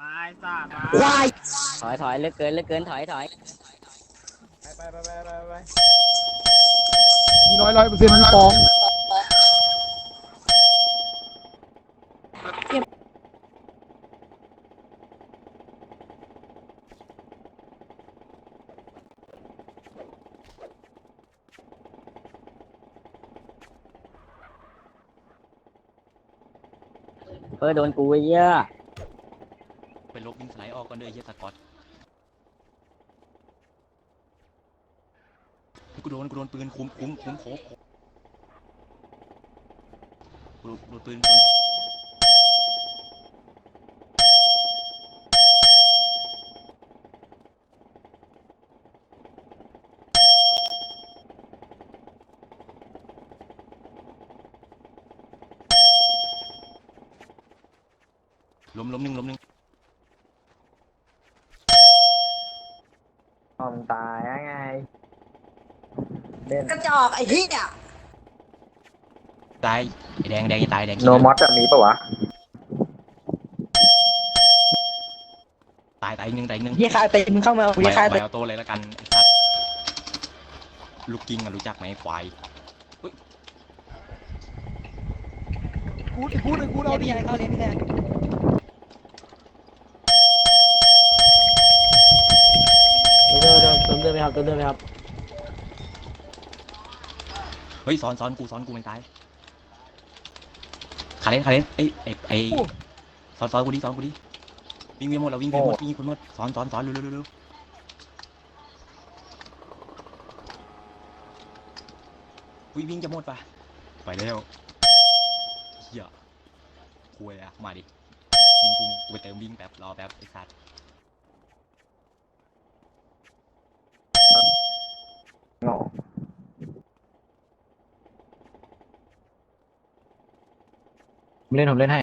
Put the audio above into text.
มาไอ้สัตว์มาควายถอยถอยเลิกเกินเลิกเกินถอยถอยไปไปไปไปไปมีร้อยร้อยเปอร์เซ็นต์มีฟองเพื่อโดนกูไอ้เหี้ยอะ ลบิงสไลด์ออกก่อนเด้อไอ้เฮียสกอตกูโดนกูโดนปืนคุ้มคุ้มคุ้มโคกกูโดนกูโดนปืนกูโดนล้มล้มหนึ่งล้มหนึ่ง อมตายยังไงเล่นกระจอกไอ้เหี้ยตายไอ้แดงแดงจะตายแดงโนมอสแบบนี้ปะวะตายตายอีกหนึ่งตายอีกหนึ่งเหี้ยคายเตะมึงเข้ามาไวเหี้ยคายไวเตะเอาโต้เลยแล้วกันไอ้สัตว์ลูกกิ้งอะรู้จักไหมควายกูอีกกูหนึ่งกูเอาดิเข้าเลยพี่แทนเดินเดินเติมเดินไปครับเติมเดินไปครับเฮ้ยซ้อนซ้อนกูซ้อนกูไม่ตายขาเล่นขาเล่นเอ้ยไอ้ไอ้ซ้อนซ้อนกูดิซ้อนกูดิวิ่งวิ่งหมดแล้ววิ่งวิ่งหมดวิ่งคนหมดซ้อนซ้อนซ้อนเร็วเร็วเร็วเร็ววิ่งวิ่งจะหมดปะไปแล้วเฮียคุยอะมาดิวิ่งกูกูไปเติมวิ่งแป๊บรอแป๊บไอ้สัตว์ ผมเล่นผมเล่นให้